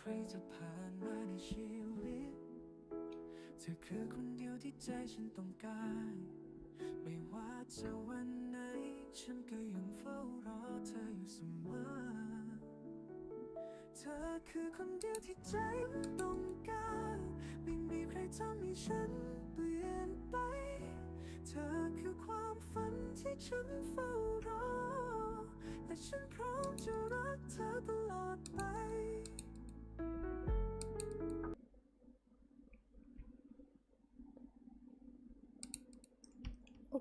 ใครจะผ่านมาในชีวิต เธอคือคนเดียวที่ใจฉันต้องการ ไม่ว่าจะวันไหน ฉันก็ยังเฝ้ารอเธออยู่เสมอ เธอคือคนเดียวที่ใจต้องการ ไม่มีใครทำให้ฉันเปลี่ยนไป เธอคือความฝันที่ฉันเฝ้ารอ และฉันพร้อมจะรักเธอตลอดไป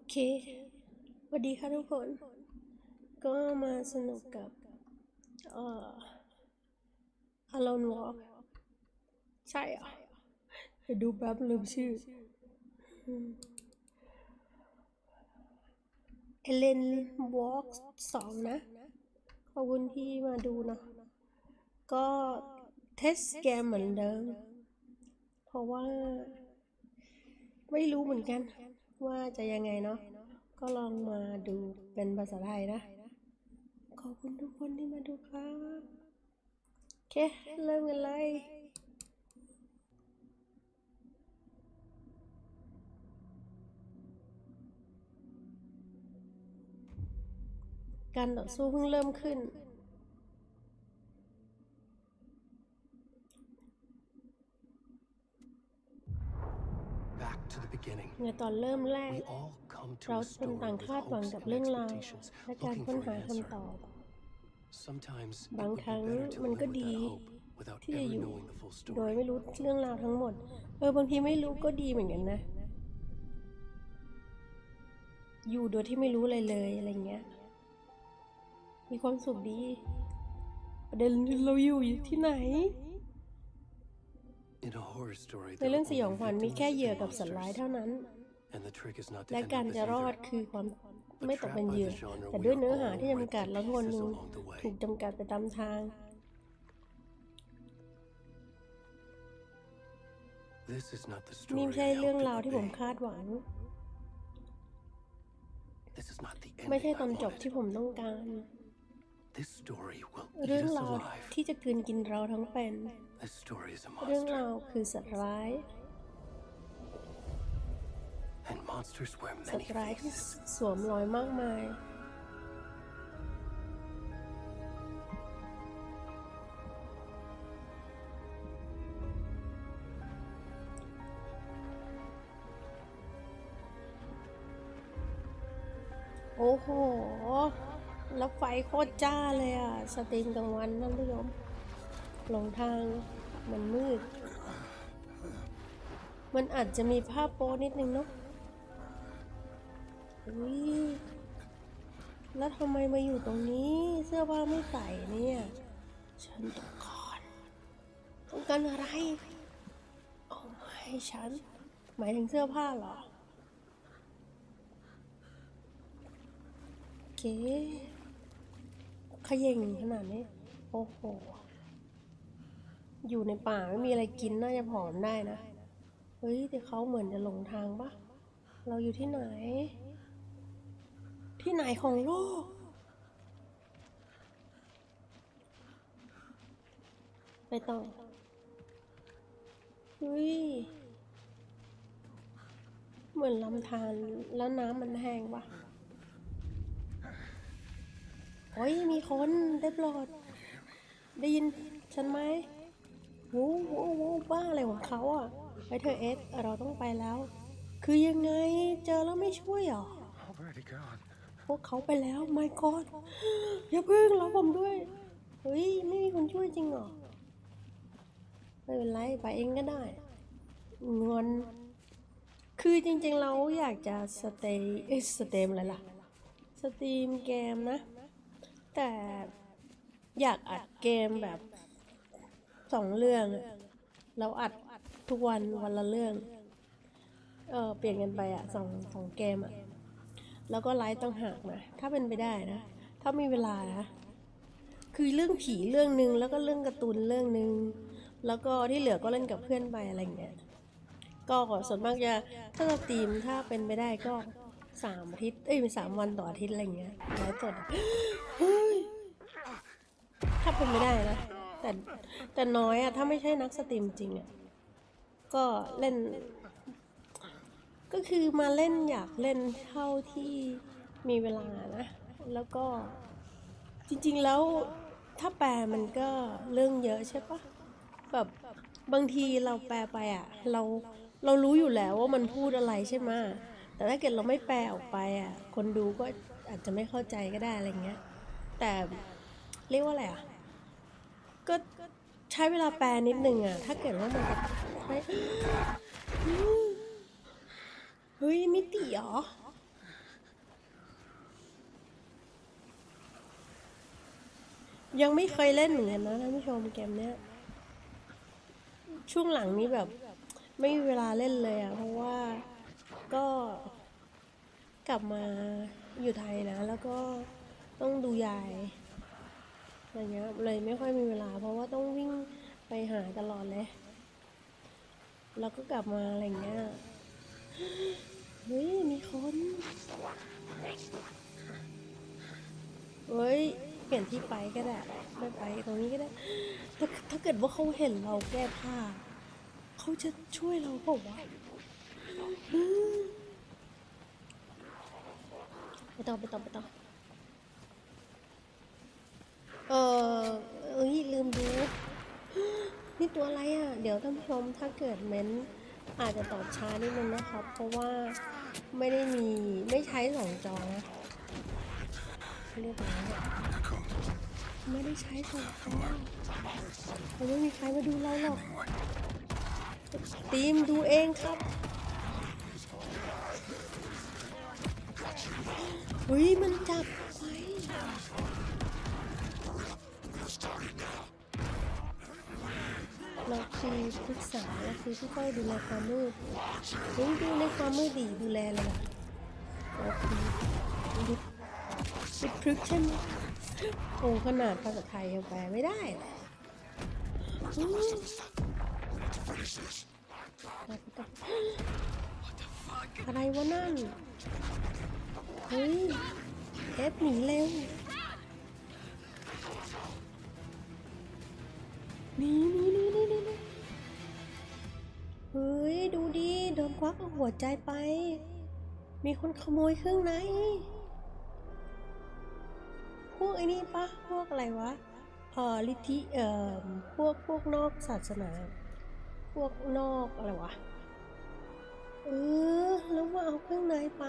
เคสวัสดีค่ะทุกคน ก็มาสนุกกับเอ่อ Alone Walk ใช่เหรอะเดี๋ยวดูแป๊บลืมชื่อเอเลนวอล์กสองนะ ขอบคุณที่มาดูนะ ก็เทสเกมเหมือนเดิม เพราะว่า ไม่รู้เหมือนกัน ว่าจะยังไงเนาะก็ลองมาดูเป็นภาษาไทยนะ ขอบคุณทุกคนที่มาดูครับโอเคเริ่มกันเลยการต่อสู้เพิ่งเริ่มขึ้น Back to the beginning. ในตอนเริ่มแรก We all come to เรา a เป็น story ต่าง with คาดหวัง hopes กับ and เรื่องราว expectations, และการ looking ค้น for หา an คำ answer. ตอบ Sometimes it บาง would ค be รั้ง better to มัน live ก็ with ดี that hope without ที่จะ ever อยู่ knowing the full โดย story. ไม่รู้เรื่องราวทั้งหมด เออบางทีไม่รู้ก็ดีเหมือนกันนะ อยู่โดยที่ไม่รู้อะไรเลยอะไรเงี้ย มีความสุขดีประเด็นเราอยู่ที่ไหน In a horror story, ใน there เรื่อง are สยอง only ขวัญมี victims แค่เหยื่อ and กับสัตว์ร้าย monsters. เท่านั้น And the trick is not to และ end การ up as จะรอด either. คือความ But ไม่ตกเป็น trapped เห by ยื่อ the genre, แต่ we ด้วย are เนื้อหา all ที่จำกัด ripped to แล้วคนห pieces นึ่ง along the way. ถูกจำกัดไปตามทาง This is not the นี่ story ไม่ใช่ I เรื่อง hoped it ราว would ที่ผม be. คาดหวัง This is not the ไม่ใช่ ending ตอน I จบที่ wanted. ผมต้องการ This story will เรื่ eat อง us ราว alive. ที่จะกลืนกินเราทั้งเป็น This story is a เรื่อง monster. ราวคือสัตว์ร้าย And monsters wear สัต many ว์ร้ายที่ faces. สวมรอยมากมาย โอ้โห แล้วไฟโคตรจ้าเลยอะ สตรีมกลางวันท่านผู้ชม หลงทางมันมืด มันอาจจะมีภาพโป๊นิดนึงเนาะอุ้ยแล้วทำไมมาอยู่ตรงนี้เสื้อผ้าไม่ใส่เนี่ย ฉันต้องการต้องการอะไรเอามาให้ฉัน หมายถึงเสื้อผ้าเหรอโอเคขย่งขนาดนี้ โอ้โห อยู่ในป่าไม่มีอะไรกินน่าจะผอมได้นะ เฮ้ย แต่เขาเหมือนจะหลงทางปะเราอยู่ที่ไหน ที่ไหนของโลก ไปต่อเฮ้ย เหมือนลำธารแล้วน้ำมันแห้งปะโอ้ยมีคนได้โปรดได้ยินฉันไหม ว้โว้โว้บ้าอะไรของเขาอะไปเธอเอสเราต้องไปแล้ว คือยังไงเจอแล้วไม่ช่วยหรอพวกเขาไปแล้วไม่กอดอย่าเพิ่งรอผมด้วย เฮ้ย ไม่มีคนช่วยจริงหรอ ไม่เป็นไร ไปเองก็ได้งอน คือจริงๆเราอยากจะสเตย์เอ้สเตมอะไรล่ะ สตรีมเกมนะ แต่อยากอัดเกมแบบ สองเรื่อง เราอัดทุกวันวันละเรื่อง เออเปลี่ยนกันไปอะสองสองเกมอะ แล้วก็ไลฟ์ต้องหักนะ ถ้าเป็นไปได้นะ ถ้ามีเวลานะ คือเรื่องผีเรื่องหนึ่งแล้วก็เรื่องการ์ตูนเรื่องหนึ่งแล้วก็ที่เหลือก็เล่นกับเพื่อนไปอะไรอย่างเงี้ย ก็ส่วนมากจะถ้าสตรีมถ้าเป็นไปได้ก็สามอาทิตย์ เอ้ยสามวันต่ออาทิตย์อะไรอย่างเงี้ยไลฟ์สดเฮ้ยถ้าเป็นไปได้นะ แต่แต่น้อยอะถ้าไม่ใช่นักสตรีมจริงอะก็เล่น ก็คือมาเล่นอยากเล่นเท่าที่มีเวลานะ แล้วก็จริง ๆ แล้วถ้าแปลมันก็เรื่องเยอะใช่ปะแบบบางทีเราแปลไปอะเราเรารู้อยู่แล้วว่ามันพูดอะไรใช่ไหมแต่ถ้าเกิดเราไม่แปลออกไปอะคนดูก็อาจจะไม่เข้าใจก็ได้อะไรเงี้ย แต่เรียกว่าอะไรอะ ก็ใช้เวลาแปลนิดนึงอะถ้าเกิดว่ามันแบบเฮ้ยมิติเหรอยังไม่เคยเล่นเหมือนกันนะท่านผู้ชมเกมเนี้ยช่วงหลังนี้แบบ ไม่มีเวลาเล่นเลยอะเพราะว่าก็กลับมาอยู่ไทยนะ แล้วก็ต้องดูยาย อะไรเงี้ยเลยไม่ค่อยมีเวลา เพราะว่าต้องวิ่งไปหาตลอดเลย แล้วก็กลับมาอะไรเงี้ยเฮ้ยมีคนเฮ้ยเปลี่ยนที่ไปก็ได้ไม่ไปตรงนี้ก็ได้ถ้าถ้าเกิดว่าเขาเห็นเราแก้ผ้าเขาจะช่วยเราเปล่าวะไปต่อไปต่อไปต่ออเอ้ย ลืมดู นี่ ตัวอะไรอะ เดี๋ยวท่านผู้ชมถ้าเกิดเม้นต์อาจจะตอบช้านิดนึงนะครับ เพราะว่าไม่ได้มีไม่ใช้สองจอนะเรียบร้อยไม่ได้ใช้สองจอมันไม่มีใครมาดูเราหรอกตีมดูเองครับเฮ้ยมันจับ เราคือปรึกษาเราคือผู้เฝ้าดูแลความมืดเฮ้ยดูในความมืดดีดูแลเลยล่ะเราคือดิบดิพรึกใช่ไหมโอ้ขนาดภาษาไทยยังแปลไม่ได้เลยอะไรวะนั่น เฮ้ยเอฟหนีเร็วนี่นี่นี่นี่นี่นี่เฮ้ยดูดิโดนควักหัวใจไป มีคนขโมยเครื่องในพวกไอ้นี่ปะพวกอะไรวะเอ่อลิธิเอ่อพวกพวกนอกศาสนา พวกนอกอะไรวะ เออ แล้วมาเอาเครื่องในไป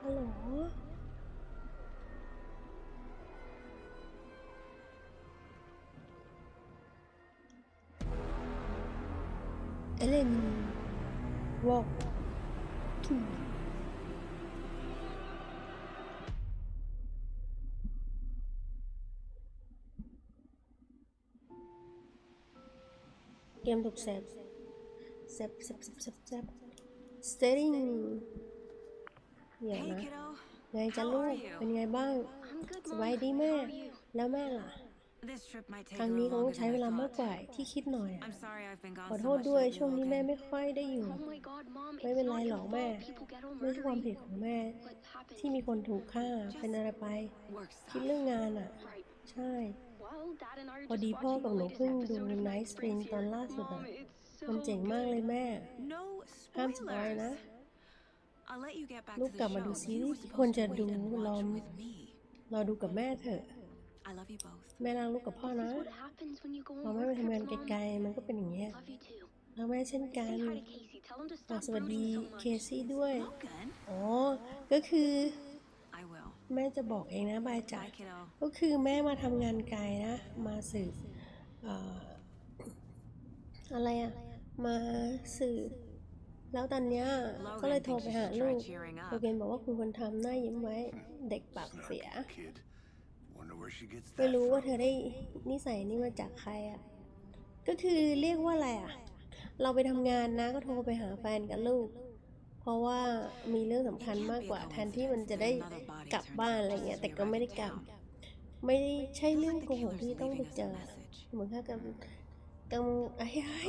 ฮัลโหล ฟเซฟสเตดิ้งเดี๋ยว Hey, นะ kiddo. ไงจ้า How ลู are ก you? เป็นไงบ้าง I'm good, ส Mom. บายดีแม่ How are you? แล้วแม่ล่ะ This trip might ค take รั้ง a นี้ little คงต้อง longer ใช้ than เว I ลามาก thought. กว่าที่คิดหน่อยอะ I'm sorry I've been ขอ gone โท so ษ much ด้วย lately, ช่วงนี้แม่ Logan. ไม่ค่อยได้อยู่ Oh my god, Mom. ไม่ It's เป็นไร not หร your อกแม่ fault people get all ไม่ใช่ความผิด murdery. ของแม่ What happened? ที่มีคนถูกฆ่าเป็นอะไรไป Work คิด stuff. เรื่องงานอะ Right. ใช่ Well, Dad and I are พอ just ดีพ่อ watching กับ the หนู latest เพิ่งดู episode of ไน Night ท์สปริง Springs ตอน here. ล่าสุด Mom, อะ it's มัน so เจ๋งมากเลย good. แม่ No ห้ามสปอยนะ spoilers. I'll let you get back ลู to ก the กลับมา show. ดู but ซี you รี were ส์ควร supposed จะ to ดู wait and รอ watch ม with me. รอดูกับแม่เถอะ I love you both. แม่รักลูกกับพ่อ This นะ is what happens when you go พอ on แม่ road ไปทำงาน trips, Mom. ไกลๆมันก็เป็นอย่างเงี้ย Love you too. แล้วแม่เช่นกัน Say hi to Casey. Tell him to ฝาก stop สวัสดี brooding so เค much. ซี่ด้วย Logan? อ๋อ ก็คือ I will. แม่จะบอกเองนะบายจ๋า Bye, kiddo. ก็คือแม่มาทำงานไกลนะ มาสืบเอ่ออะไรอะมาสืบแล้วตอนเนี้ยก็เลยโทรไปหาลูกโอเกนบอกว่าคุณควรทำหน้ายิ้มไว้เด็กปากเสีย ไม่ that รู้ว่า from. เธอได้นิสัยนี้มาจากใครอะก็คือเรียกว่าอะไรอะเราไปทำงานนะก็โทรไปหาแฟนกับลูก เพราะว่ามีเรื่องสำคัญมากกว่าแทนที่มันจะได้กลับบ้านอะไรเงี้ย แต่ก็ไม่ได้กลับ ไม่ได้ใช่เรื่องโกหกที่ต้องไปเจอ เหมือนกับกำกำไอ้ไอ้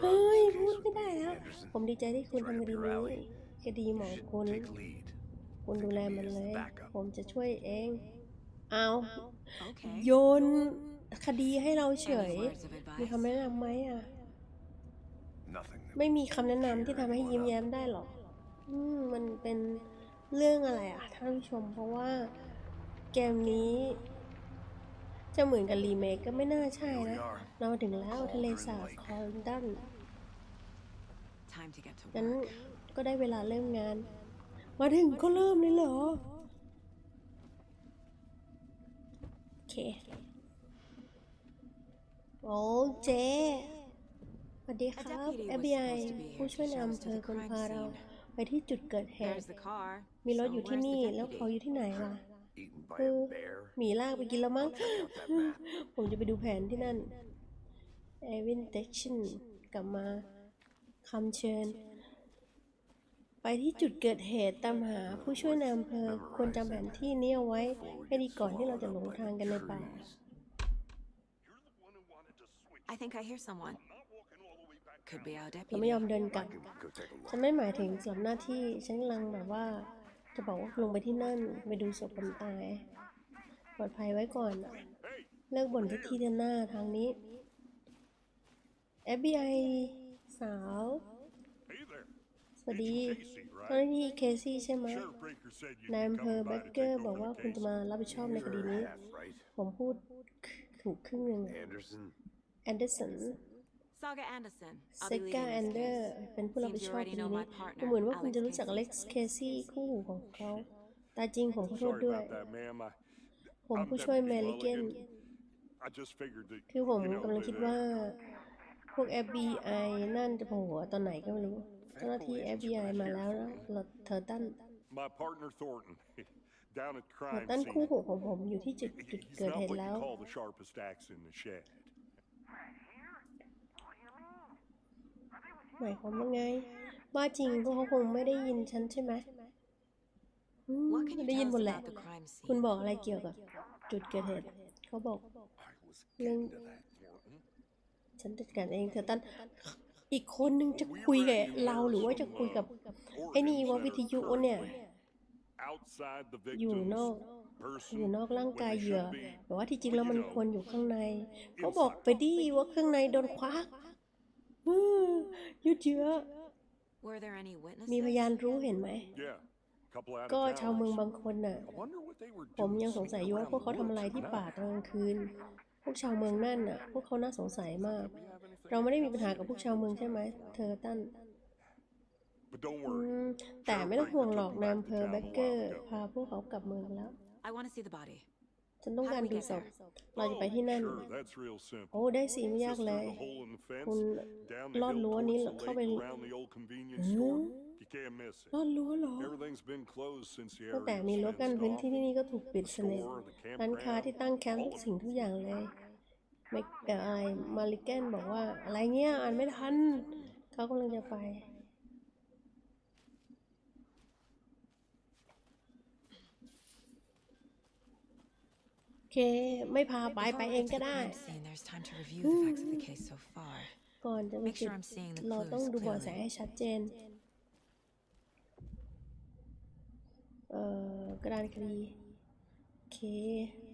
เฮ้ยพูดไม่ได้แล้ว ผมดีใจที่คุณทำคดีนี้คดีหมอคุณ Take lead. คุณดูแลมันเลย ผมจะช่วยเอง เอา Okay. โยนคดีให้เราเฉย Any words of มี advice? คำแนะนำไหมอะ Nothing. that ไม่มีคำแนะนำที่ cheer ทำให้ anyone ยิ้ม up. แย้มได้หรอกอืมมันเป็นเรื่องอะไรอะ ท่านผู้ชมเพราะว่าเกมนี้ จะเหมือนกับรีเมคก็ไม่น่าใช่ Here we นะ are. เราถึงแล้วทะเลสาบคอร์ดัน Time to get to งั้น work. ก็ได้เวลาเริ่มงาน มาถึงก็เริ่มเลยเหรอ โอ เค โอ้เจ๊สวัสดีครับ FBI ผู้ช่วยนายอำเภอคนพาเรา ไปที่จุดเกิดเหตุ มีรถอยู่ที่นี่แล้วเขาอยู่ที่ไหนล่ะคือหมีลากไปกินแล้วมั้ง ผมจะไปดูแผนที่นั่นเอวินเทคชันกลับมาคำเชิญ ไปที่จุดเกิดเหตุตามหาผู้ช่วยนายอำเภอควรจำแผนที่นี้เอาไว้ให้ดีก่อนที่เราจะหลงทางกันในป่า I think I hear someone. Could be our เราไม่ deputy. ยอมเดินกลับ Go take a ฉัน look. ไม่หมายถึงสำหรับหน้าที่ ฉันกำลังแบบว่า จะบอกว่าลงไปที่นั่น ไปดูศพคนตาย ปลอดภัยไว้ก่อนอะเลิกบ่นทุกทีเดินหน้าทางนี้ FBI สาว Hey there. สวัสดี Casey, เจ้าหน้าที่เคซี่ใช่ไหม Sheriff Breaker said you'd นาย be อำเภอ coming แบ็ by ก to เกอ take ร์บอก over ว่า the คุณจะ case. มารับผิดชอบในคดีนี้ Half right. ผมพูดถูกครึ่งหนึ่ง Anderson. แอนเดอร์สัน Saga Anderson. เซ I'll be กา leading แอน this เดอร์ case. เป็นผู้รับผิด Seems ช you อบค already ดี know นี้ my partner, ดูเหมือนว่าคุณ Alex จะรู้จัก Casey. อเล็กซ์เคซี่คู่หูของเขาตาจริงผมขอโทษ Sorry ด้วย about that, ma'am. I, ผม I'm ผู้ช่วย Deputy เมลิเกน Mulligan. I just figured that คือผม you know, กำลังคิด that, uh, ว่า พวก FBI นั่นจะโผล่หัวตอนไหนก็ไม่รู้ เจ้าหน้าที่ FBI มาแล้วนะเราเธอตั้น my partner Thornton down at เธอ crime ตั้น scene. คู่หูของผมอยู่ที่จุดจุด He's เกิด not เหตุ what แล้ว you call the sharpest axe in the shed. หมายความว่าไง ว่าจริงพวกเขาคงไม่ได้ยินฉันใช่ไหมอืม What can you ได้ยิน tell หม us ดแหละ about the crime คุณ scene? บอกอะไรเกี่ยวกับ จุดเกิดเหตุ เขาบอก I was เรื่อง getting to that, Thornton. ฉันจัดการเองเธอตั้น อีกคนนึงจะคุยกับเราหรือว่าจะคุยกับไอ้นี่ว่าวิทยุเนี่ย Outside the อยู่ victim's นอก person อยู่นอกร่าง when กาย they เหยื่อ should be แต่ว่าที่จริงแล้วมันควรอยู่ข้างในก็บอกไปดิว่าข้างในโดนควักอืมยืดเยื้อ Were there any มีพยาน witnesses? รู้เห็นไหม Yeah, couple out ก็ of ชาวเมือง towners. บางคนน่ะ I wonder what they were ผม doing ยังสงสัยอยู่ว่า sneaking พวกเขา around ทำ the อะไร woods ที่ at ป่า night. ตอนกลางคืน พวกชาวเมืองนั่นน่ะ พวกเขาน่าสงสัยมาก We have anything เราไม่ได้มีปัญหากับพวกชาวเมืองใช่ไหม เธอตั้น But don't อื worry. มแต่ไม่ต้องห่วงหรอกนายอำเภอแบ็กเกอร์พาพวกเขากลับเมืองแล้ว I want to see the body. ฉันต้องการดูศพ เราจะไปที่นั่น Sure, that's real simple. โอ้ ได้สิไม่ยาก Just เลย through the hole in the fence, คุณ down ลอ the ด hill รั้วนี้ towards the เข้าไป lake, around the old convenience หือ store. You can't miss ลอ it. ดรั้วเหรอ Everything's been closed since the ตั้งแต่ area มี was รั้วกั้น fenced พื้นที่ off. ที่นี่ก็ถูกปิดสนิท Store, the ร้านค้า campground, ที่ตั้งแคมป์ทุกสิ่งทุกอย่างเลย ไม่แต่อะไรมาริแกนบอกว่า อะไรเงี้ยอ่านไม่ทัน เขากำลังจะไป โอเค ไม่พาไป Before ไป we เอง get to ก็ the ได้ crime scene, there's time to review the facts of the case so far. ก่อนจะไป Make จุด sure I'm seeing the เรา clues ต้องดูเบาะแส clearly. ให้ชัดเจน เอ่อกระดานคดี โอเค The mind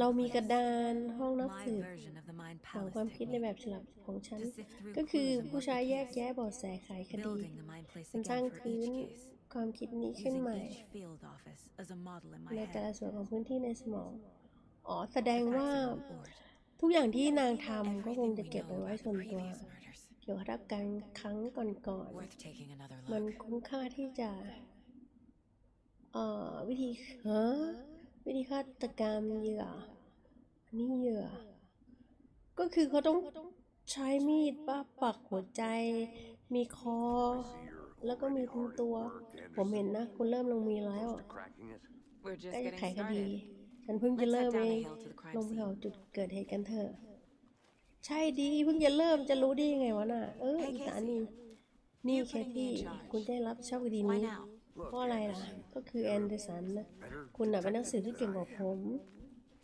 เรามีกระ place. ดานห้องนัก My สืบ version of the mind หลัง palace ความคิดในแบ technique. บฉลับของฉัน To sift through ก็คือ clues and ผู้ work ใช้ the แยก case. แยะเบาะแสไขคดี Building the mind place มันสร้าง again for พื้น each case. ความคิดนี้ขึ้น Using ใหม่ each field office as a model in my ในแต่ละ head. ส่วนของพื้นที่ในสมอง อ๋อ แสดง The ว่า facts are on board. ทุกอย่างที่นางทำก็คง Everything จะ we เก็บ know ไว้ไว้ about ส่วน the ตัว previous murders. เกี่ยวกับการครั้งก่อน Worth taking another ๆมัน look. คุ้มค่าที่จะ เอ่อ วิธีฮะ วิธีฆาตกรรมเหยื่ออันนี่เหยื่อ ก็คือเขาต้องใช้มีดป้าปักหัวใจ มีคอ แล้วก็มีทั้งตัว ผมเห็นนะ คุณเริ่มลงมือแล้ว Cracking it. We're just ใกล้จะ getting ไขคดี started. ฉันเพิ่งจะ Let's เริ่ head ม down เอ the ง hill to the crime ลงไป scene. เอาจุดเกิดเหตุกันเถอะ ใช่ดีเพิ่งจะเริ่มจะรู้ได้ยังไงวะน่ะ เออ Hey, อีตา Casey. นี่นี่ You're แค putting me ที่ in charge. คุณจะได้รับผิดชอบคดี Why นี้ now? เพราะอะไรล่ะ ก็คือแอนเดอร์สันนะ คุณน่ะเป็นนักสืบที่เก่งกว่าผม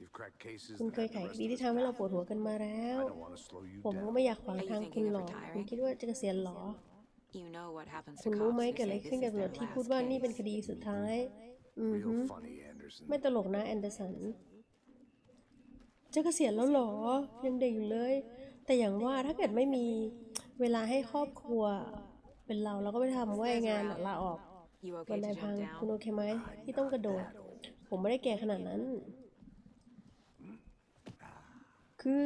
You've cracked cases คุณ that เคย have ไข the ค rest ดี of ที่ us ทำให้เรา back. ปวดหัวกันมาแล้ว I don't want to slow you ผมก็ down. ไม่อยากขวาง Are you ทาง thinking คุณ of หรอก retiring? คุณคิดว่าจะเกษียณเหรอ You know what happens คุ to ณรู้ cops ไหม who เกิดอะไร say ขึ้น this กับ is ตำรวจ their ที่พูด last ว่านี่เป็น case. คดีสุดท้าย อือฮึ Real funny, Anderson. ไม่ตลกนะแอนเดอร์สัน จะเกษียณแล้วเหรอ ยังเด็กอยู่เลย แต่อย่างว่าถ้าเกิดไม่มีเวลาให้ครอบครัว เป็นเราเราก็ไปทำเว่ายงานอะลาออก You บั okay นได to พัง jump คุณ down? โอเคไหมที่ต้องกระโดด ผมไม่ได้แก่ขนาดนั้น คือ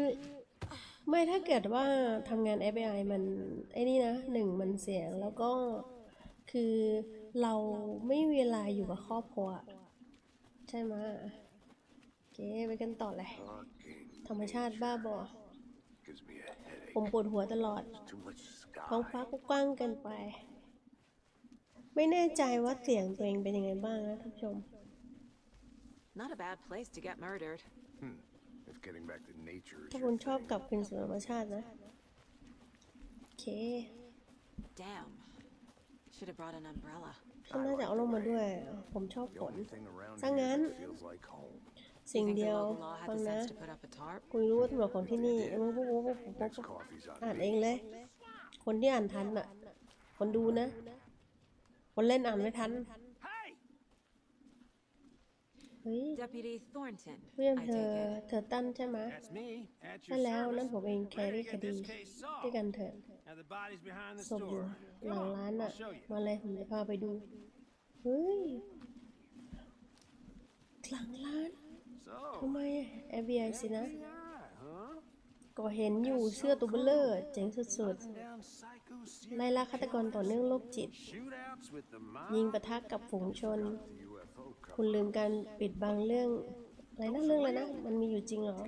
ไม่ถ้าเกิดว่าทำงาน FBI มันไอ้นี่นะหนึ่งมันเสี่ยงแล้วก็คือเราไม่มีเวลาอยู่กับครอบครัว ใช่ไหมโอเคไปกันต่อเลย Fucking ธรรมชาติบ้าบอ gives me a headache. ผมปวดหัวตลอด Too much sky. ท้องฟ้าก็กว้างเกินไป ไม่แน่ใจว่าเสียงตัวเองเป็นยังไงบ้างนะท่านผู้ชม Not a bad place to get murdered. If getting back to nature is ถ้า your คุณชอบ thing. กลับคืนสู่ธรรมชาตินะ โอเค Damn. Should have brought an umbrella. ฉันน่าจะเอาลงมาด้วย ผมชอบ The ฝน only thing around ซะงั้น here that feels like home. สิ่ง think เดี the ยว local law had ฟัง the นะ sense to put up a tarp? คุณรู้ว่าตำรวจของที่นี่เออปุ๊บปุ๊บปุ๊บปุ๊บ Next ปุ๊บ coffee's on อ่าน me. เองเลย คนที่อ่านทันอะ คนดูนะ คนเล่นอ่านไม่ทัน เฮ้ย Deputy Thornton, เพื่อน I เธอ take it. เธอตั้นใช่ไหม That's me, at ใช่ your แล้วนั่น service. ผมเองแค Ready รี่ to ค get ดี this case ด้วยกัน solved. เถอะ Now the body's behind the ศพอยู่ store. หลัง Come ร้าน on, อะ I'll show you. มาเลยผมจะพาไปดู เฮ้ย หลังร้าน So, ทำไม FBI สินะ FBI, huh? ก็เห็นอยู่เสื้อตัวเบลเลอร์เจ๋งสุดๆไล่ล่าฆาตกรต่อเนื่องโรคจิต ยิง mob. ปะทะกับฝูงชน คุณลืมการปิดบังเรื่องอะไรนะเรื่องอะไรนะ มันมีอยู่จริงเหรอ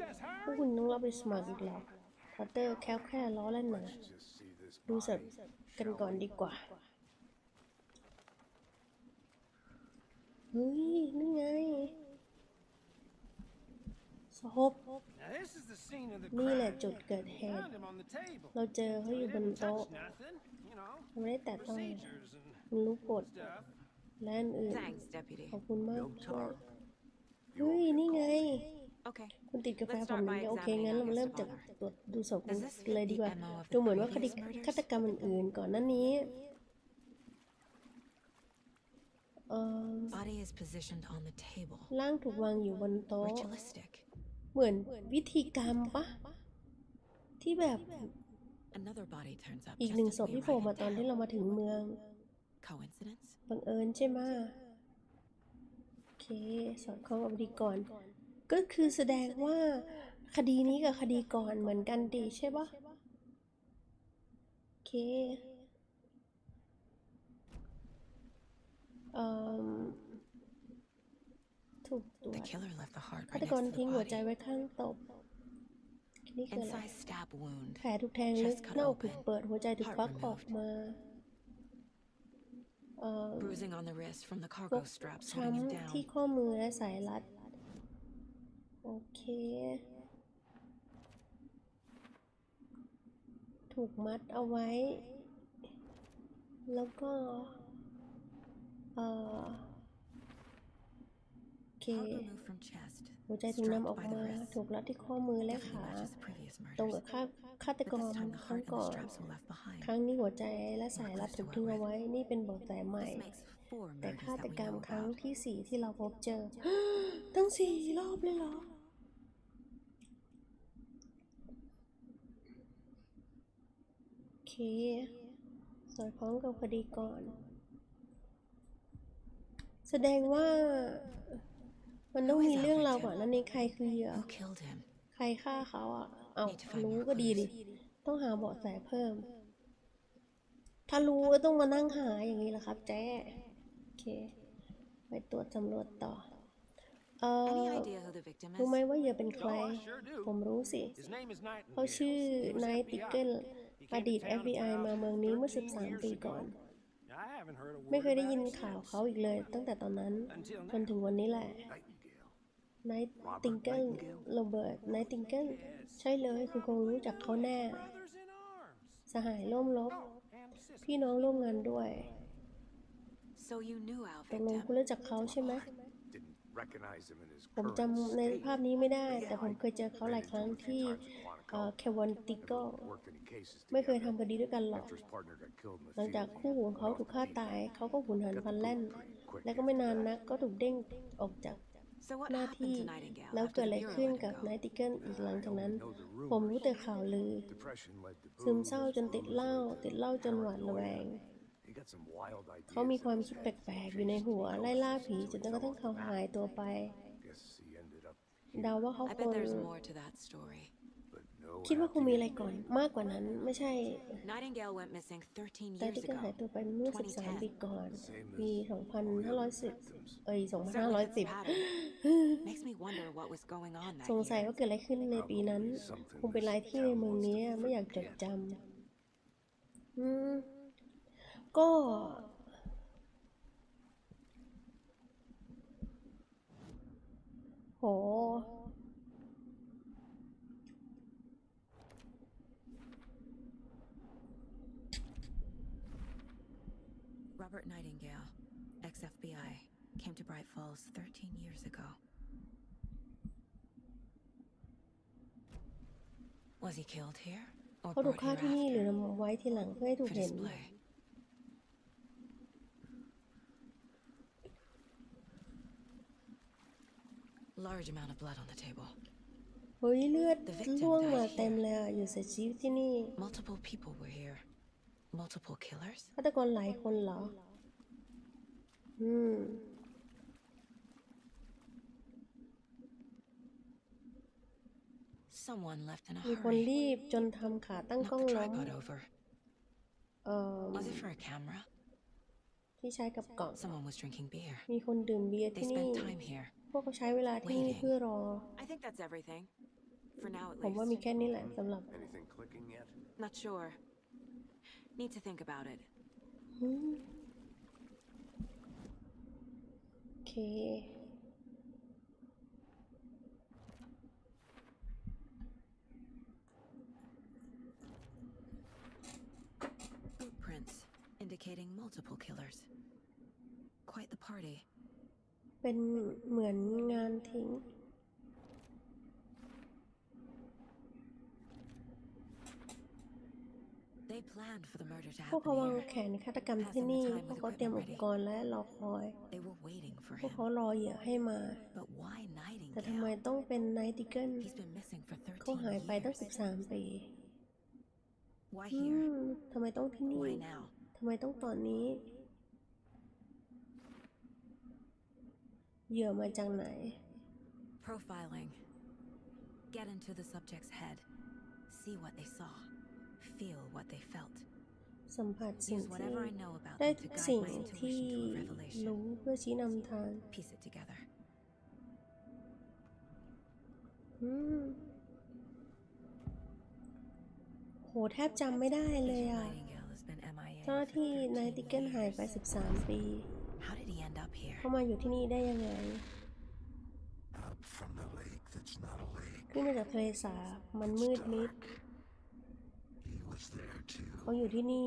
พวกคุณต้องรับไปสมัครอีกเหรอพอเตอร์แค่แค่ล้อเล่นหนาดูสัต body. ว์กันก่อนดีกว่า เฮ้ย นี่ไงศ พ Now this is the scene of the นี่แหละ crime. จุดเกิดเหตุ Found him on the table. เราเจอเขาอยู่ We บน didn't โต๊ะ touch nothing, you know, ไม่ได้แตะต้อง procedures and คุณรู้กฎ stuff. และอื่น Thanks, Deputy. ขอบคุณมาก No ช่วย tar. เฮ้ย นี่ไง Okay. คุณติดกาแฟ Let's ผม start หนึ่ by งโอเค examining งั้นเรามา August เริ่มจาก Apollo. ตรวจดูศพกัน Does this เลย fit ดี the กว่า MO of the ดูเหมือนว่าคดี previous murders? ฆาตกรรมอื่นๆก่อนหน้านี้เอ่อ Body is positioned on the table. ร่างถูกวางอยู่บนโต๊ะ Ritualistic. เหมือนวิธีกรรมปะที่แบบ Another body turns up อีก just หนึ่ง as ศพ we ที่โผล่ write มา it ตอนที่ down. เรามาถึงเมือง Coincidence? บังเอิญใช่ไหมะโอเค สอดคล้องกับคดีก่อน ก็คือแสดงว่าคดีนี้กับคดีก่อนเหมือนกันดีใช่ปะโอเคเอ่อ ถูกตรว The จ killer left the heart ฆา right ตกร next to ทิ้ง the หัวใจ body. ไว้ข้างศพนี่คืออะไร Incise stab wound. แผลถูกแทงลึก Chest cut หน้าอกถู open กเปิดหัวใจถูก Heart ควักออก removed มาเอ่อ Bruising on the wrist from the ฟก cargo straps ช้ holding him ำ down. ที่ข้อมือและสายรัด โอเค ถูกมัดเอาไว้ แล้วก็ เอ่อโอ เคหัวใจถูกนำออกมาถูกรัดที่ข้อมือและขา ตรงกับฆาตกรครั้งก่อน ครั้งนี้หัวใจและสายรัดถูกทิ้งเอาไว้ นี่เป็นบทแสใหม่ แต่ฆาตกรรมครั้งที่สี่ที่เราพบเจอ ตั้งสี่รอบเลยเหรอโอเคสอดคล้องกับพอดีก่อน แสดงว่า มันต้องมีเรื่องราวก่อนแล้วนี้ใครคือเหยื่อ Who killed him? ใครฆ่าเขาอะ เอารู้ก็ดีดิ ต้องหาเบาะแสเพิ่ม ถ้ารู้ก็ต้องมานั่งหาอย่างนี้แหละครับ แจ้โอเค ไปตรวจสำรวจต่อ เอ่ Any อ idea who the victim รู้ไหม is? ว่าเหยื่อเป็นใคร Oh, I sure do. ผมรู้สิ His name is เขา Nightingale. ชื่อ He was ไนท์ติ FBI. เกิล He อ came ดีต to town FBI มาเมืองนี้เมื่อ 13 13ปี years ก่อน ago. I haven't heard a ไม่ word เคยได้ยิน about him ข่าว since. เขาอีกเลย ตั้งแต่ตอนนั้น Until จน now. ถึงวันนี้แหละ Nightingale. ไนท์ติงเกิลโรเบิร์ตไนท์ติงเกิลใช่เลยคุณคงรู้จักเขาแน่ Brothers in arms. สหายร่วมรบ Oh, and sister. พี่น้องร่วมงานด้วย So you knew our ตกลง victim. คุณรู้จักเขาใช่ไหม Didn't recognize him in his ผม current จำใน state. ภาพนี้ไม่ได้ แต่ผมเคยเจอเขาหลายครั้งที่เควันติโก Worked any cases ไม่เคย together. ทำคดีด้วยกันหรอก After his partner got killed in the หลังจาก field, คู่ของเขาถูกฆ่าตาย เขาก็หุนหันพลันแล่น และก็ไม่นานนักก็ถูกเด้งออกจาก So what หน้า happened ที่ to Nightingale แล้ว after เกิดอะไร the Bureau ขึ้น let กับ it ไน go? ติเกิลอีกหลังจากนั้น Know the ผมรู้ rumors. แต่ข่าวลือ Depression led to ซึม booze, เศร้าจนติดเหล้าติดเหล้าจนหวาดระแวง He got some wild ideas เขามีความ in his คิด head. แปลกๆ อยู่ในหัวไล่ล่าผีจนกระทั่งเขาหายตัวไป Guess he ended up เดาว่าเขา I ค bet ง คิดว่าคง happy มีอะไรก่อนมากกว่านั้นไม่ใช่ Nightingale went missing 13ไน years ติเกิล ago. หายตัวไปเมื่อ 13 ปีก่อนปี2510 เอ้ย Certainly fits the 2510 pattern. Makes me wonder what was going on that สงสัย year. ว่าเกิดอะไรขึ้นในปีนั้น คงเป็นอะไรที่ในเมืองนี้ไม่อยากจดจำอืมก็ โห Robert Nightingale, ex-FBI, came to Bright Falls 13 years ago. Was he killed here or เขาถูก brought ฆ่า here ที่นี่หรือ after นำไว้ที่หลังเพื่อให้ถูก for เห็น display? Large amount of blood on the table. เฮ้ยเลือดล่วงมาเต็มเลยอะอยู่เสียชีวิตที่นี่ Multiple people were here. Multiple killers? ฆาตกรหลายคนเหรอ อืม Someone left in a มีคน hurry. รีบจนทำขาตั้ง Knocked กล้อง the ล้ม tripod over. เอ่อ Was it for a camera? ที่ใช้กับกล่อง Someone was drinking beer. มีคนดื่มเบียร์ They ที่นี่ spent time here. พวกเขาใช้เวลาที่นี่ waiting. เพื่อรอ I think that's everything. For now, at ผมว่ามี least. แค่นี้แหละสำหรับ Anything clicking yet? Not sure. Need to think about it. อืมโอเค indicating multiple killers. Quite the party. เป็นเหมือนงานทิ้ง They planned for the murder to พวกเขา happen วาง here. แผนฆาตกรรมที่นี่ พวกเขาเตรียมอุปกรณ์และรอคอย They were waiting for พวก him. เขารอเหยื่อให้มา But why แต่ทำไม Nightingale? ต้องเป็นไนติเกิล He's been missing for เขาหายไปตั้ง13 years. 13 ปี Why อื here? มทำไมต้องที่นี่ Why now? ทำไมต้องตอนนี้ เหยื่อมาจากไหน Profiling. Get into the subject's head. See what they saw. Feel what they felt. สัมผัสสิ่ง Use ที่ whatever I know about ได้ them ทุ to ก guide สิ่ง my ที่ intuition to a revelation. รู้เพื่อชี้นำทาง Piece it together. อืมโหแทบจำไม่ได้เลย Agent อะ Nightingale has been MIA เจ้าหน้า for ที่ไน13ติเกิลหายไป years. 13 ปี How did he end up here? เข้ามาอยู่ที่นี่ได้ยังไง Up from the lake that's not a lake. ขึ้นมาจากทะเลสาบมันมืดมิด He was there too. เขาอยู่ที่นี่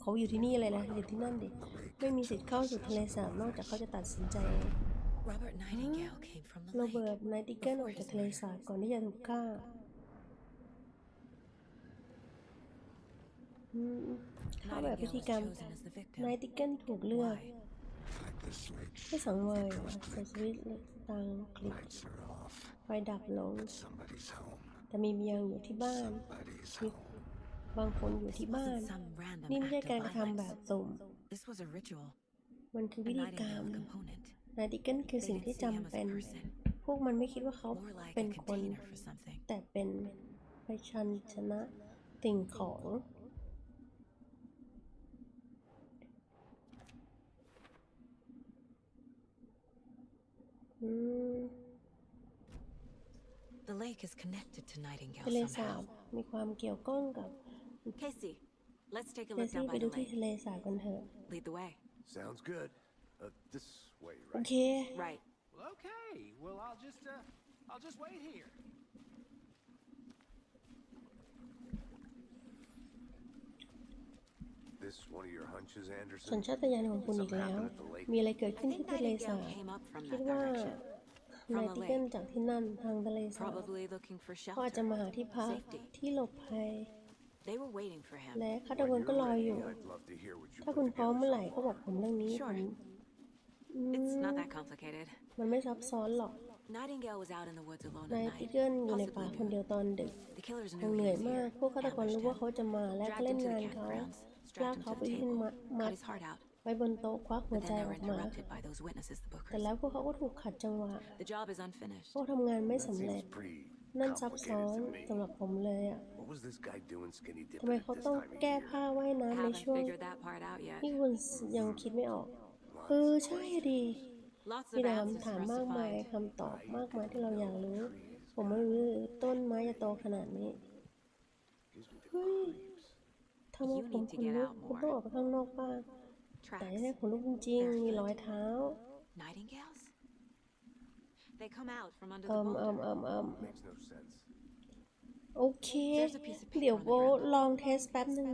เขาอยู่ที่นี่อะไรนะอยู่ที่นั่นดิไม่มีสิทธิ์เข้าสู่ทะเลสาบนอกจากเขาจะตัดสินใจเอง Robert Nightingale came from the โร lake. เบิร์ตไนติเกิลออกจากทะเลสาบก่อนที่จะถูกฆ่าอืม ถ้าแบบพิธี Nightingale กรรม was chosen as the victim. ไนติเกิลถูกเลือก Why? Like this lake. ให้สังเวยเหรอเสียชีวิตตังคลิป Lights are off. ไฟดับลง Somebody's home. แต่มีเมียอยู่ที่บ้าน Somebody's มี home. บางคนอยู่ This ที่บ้าน wasn't some random นี่ไม่ใช่ act การ of กระทำแบบ violence. สุ่ม This was a ritual. มันคือ A วิธีกรรม Nightingale component. ไนติเกิลคือ They สิ่ง didn't ที่ see จำ him as เป็ a น person, พวกมันไม่คิดว่าเขา more like เป็ a นคน container for something. แต่เป็นไปชันชนะสิ่งของ The lake is connected to Nightingale ทะเลสาบ somehow. มีความเกี่ยวข้องกับ Casey, let's take a เจ look ซี่ down ไป by ดู the ที่ lake. ทะเลสาบกันเถอะ Lead the way. Sounds good. Uh, this way, โอ right? เค Right. Well, okay. Well, I'll just, uh, I'll just wait here. สัญ Anderson? ชาตญาณของคุณอีกแล้ว มีอะไรเกิด I ขึ้นที่ think ทะเลสา Nightingale บ came up from คิด that ว่า direction. ไนติเกิลจากที่นั่นทางทะเลสาบ Probably looking for เขาอาจจะมาหา shelter. ที่พัก Safety. ที่หลบภัย They were waiting for him. และฆาตกร When ก็ you're รอ ready, อยู่ I'd love to hear what you ถ้า put คุณพร้อม together เมื่อไหร่ so ก็ far. บอกผมเรื่องนี้ Sure. ผมอื It's ม not that complicated. มันไม่ซับซ้อนหรอก Nightingale was out in the woods alone นาย at ติ night. เกิลอยู่ในป่า Possibly คนเดี knew. ยวตอนดึก The killers คง knew เห he นื่อย was มาก here. พวกฆาตกรรู้ ambushed ว่าเขา him. จะมาและก็ Dragged เล่ him น to the งานเขา campgrounds, ลาก strapped เขา him ไป to the ที่ table, มัดมั cut ด his heart out. ไว้บนโต๊ะควักหัว But ใจ then they อ were อกมา interrupted by those witnesses, the แต่ Bookers. แล้วพวกเขาก็ถูกขัดจังหวะ The job is unfinished. พวกทำงานไม่สำเร็จ Seems pretty นั่นซับซ้อน complicated to me. สำหรับผมเลยอะ What was this guy doing skinny ทำไม dipping at เขา this ต้อง time of แก้ year? ผ้าว่ายน้ำใน Haven't ช่วง figured that part out yet. ที่คุณยังคิดไม่ออกเออใช่อะดี Lots มี of แต่ answers คำถาม for us มาก to มาย find. คำตอบมากมายที่เราอยากรู้ ผมไม่รู้เลยต้นไม้จะโตขนาดนี้เฮ้ย ทำให้ผมขนลุกคุณต้องออกไปข้างนอกบ้างแต่ Tracks. ที่แน่ขนลุกจริงๆมีรอยเท้า Nightingales? They come out from under เอิ the มเอิม boulder. เอิมเอิม Makes no sense. โอเค เดี๋ยวโบลองเทสแป๊บหนึ่ง